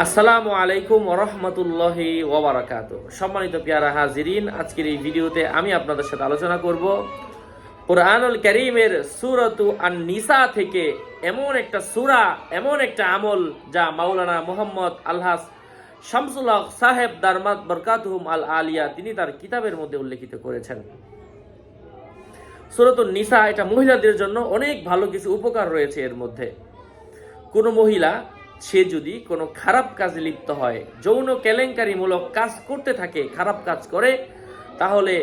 আসসালামু আলাইকুম ওরহমতুল্লাহি ওবরাকাত সম্মানিত পেয়ারা হাজিরিন, আজকের এই ভিডিওতে আমি আপনাদের সাথে আলোচনা করব কোরআনুল করিমের সুরতু আন নিসা থেকে এমন একটা সুরা, এমন একটা আমল যা মাওলানা মোহাম্মদ আলহাস শামসুল হক সাহেব দারমাত বরকাতহুম আল আলিয়া তিনি তার কিতাবের মধ্যে উল্লেখিত করেছেন। সুরতুল নিসা, এটা মহিলাদের জন্য অনেক ভালো কিছু উপকার রয়েছে এর মধ্যে। কোনো মহিলা সে যদি কোনো খারাপ কাজে লিপ্ত হয়, যৌন কেলেঙ্কারিমূলক কাজ করতে থাকে, খারাপ কাজ করে, তাহলে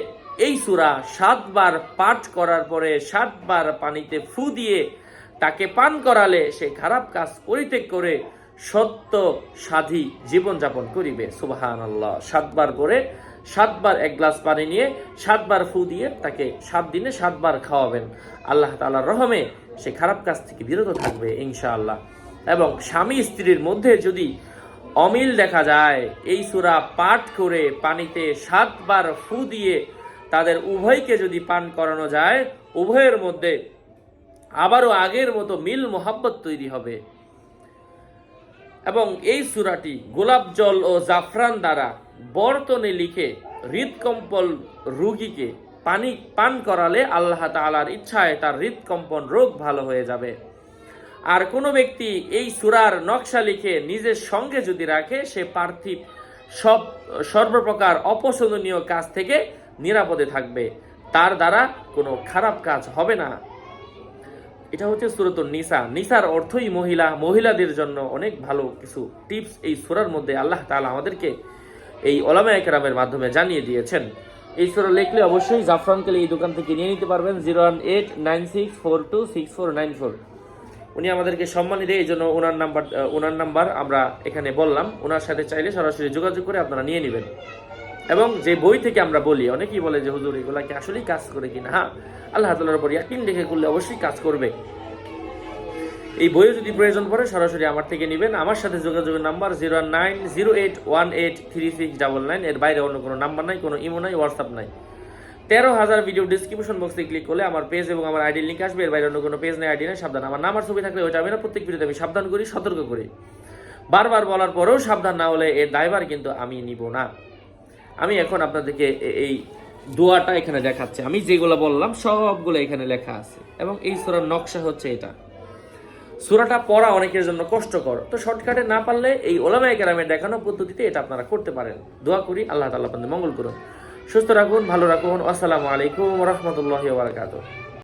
এই সুরা সাতবার পাঠ করার পরে সাতবার পানিতে ফু দিয়ে তাকে পান করালে সে খারাপ কাজ পরিত্যাগ করে সত্য সাধী জীবনযাপন করিবে। সুবাহান আল্লাহ সাতবার করে সাতবার এক গ্লাস পানি নিয়ে সাতবার ফু দিয়ে তাকে সাত দিনে সাতবার খাওয়াবেন। আল্লাহ তাআলার রহমে সে খারাপ কাজ থেকে বিরত থাকবে, ইনশাআল্লাহ। এবং স্বামী স্ত্রীর মধ্যে যদি অমিল দেখা যায়, এই সুরা পাঠ করে পানিতে সাতবার ফু দিয়ে তাদের উভয়কে যদি পান করানো যায়, উভয়ের মধ্যে আবারও আগের মতো মিল মোহাব্বত তৈরি হবে। এবং এই সুরাটি গোলাপ জল ও জাফরান দ্বারা বর্তনে লিখে হৃদকম্পল রুগীকে পানি পান করালে আল্লাহ তাআলার ইচ্ছায় তার হৃদকম্পন রোগ ভালো হয়ে যাবে। আর কোনো ব্যক্তি এই সুরার নকশা লিখে নিজের সঙ্গে যদি রাখে, সে পার্থিব। সব, সর্বপ্রকার অপছন্দনীয় কাজ থেকে নিরাপদে থাকবে। তার দ্বারা কোনো খারাপ কাজ হবে না। এটা হচ্ছে সুরতুল নিসা। নিসার অর্থই মহিলা। মহিলাদের জন্য অনেক ভালো কিছু টিপস এই সুরার মধ্যে আল্লাহ তালা আমাদেরকে এই ওলামা একরামের মাধ্যমে জানিয়ে দিয়েছেন। এই সুরা লিখলে অবশ্যই জাফরান কেলে এই দোকান থেকে নিয়ে নিতে পারবেন। Zero one eight nine six four two six four nine four. উনি আমাদেরকে সম্মান দেয় এই জন্য ওনার নাম্বার ওনার নাম্বার আমরা এখানে বললাম। ওনার সাথে চাইলে সরাসরি যোগাযোগ করে আপনারা নিয়ে নেবেন। এবং যে বই থেকে আমরা বলি, অনেকেই বলে যে, হুজুর, এগুলা কি আসলেই কাজ করে কিনা? হ্যাঁ আল্লাহ তালার উপর ইয়াকিন দেখে করলে অবশ্যই কাজ করবে। এই বইও যদি প্রয়োজন পড়ে, সরাসরি আমার থেকে নেবেন। আমার সাথে যোগাযোগের number zero nine zero eight one eight three six double nine. এর বাইরে অন্য কোনো নাম্বার নাই, কোনো ইমো নাই, হোয়াটসঅ্যাপ নাই। তেরো হাজার ভিডিও ডিসক্রিপশন বক্সে ক্লিক করলে আমার পেজ এবং আমার আইডি লিঙ্ক আসবে। এর বাইরে অন্য কোনো পেজ নেই আইডি নেই, সাবধান। আমার নাম আর ছবি থাকলে ওইটা আমি না, প্রত্যেক ভিডিওতে আমি সাবধান করি, সতর্ক করি। বারবার বলার পরেও সাবধান না হলে এর দায়ভার কিন্তু আমি নিব না। আমি এখন আপনাদেরকে এই দোয়াটা এখানে দেখাচ্ছি। আমি যেগুলো বললাম, সবগুলো এখানে লেখা আছে। এবং এই সুরার নকশা হচ্ছে এটা। সুরাটা পড়া অনেকের জন্য কষ্টকর। তো শর্টকাটে না পারলে এই ওলামায় কেরামের দেখানো পদ্ধতিতে এটা আপনারা করতে পারেন। দোয়া করি, আল্লাহ তাআলা আপনাদের মঙ্গল করুন সুস্থ রাখুন ভালো রাখুন। আসসালামু আলাইকুম রহমতুল্লাহ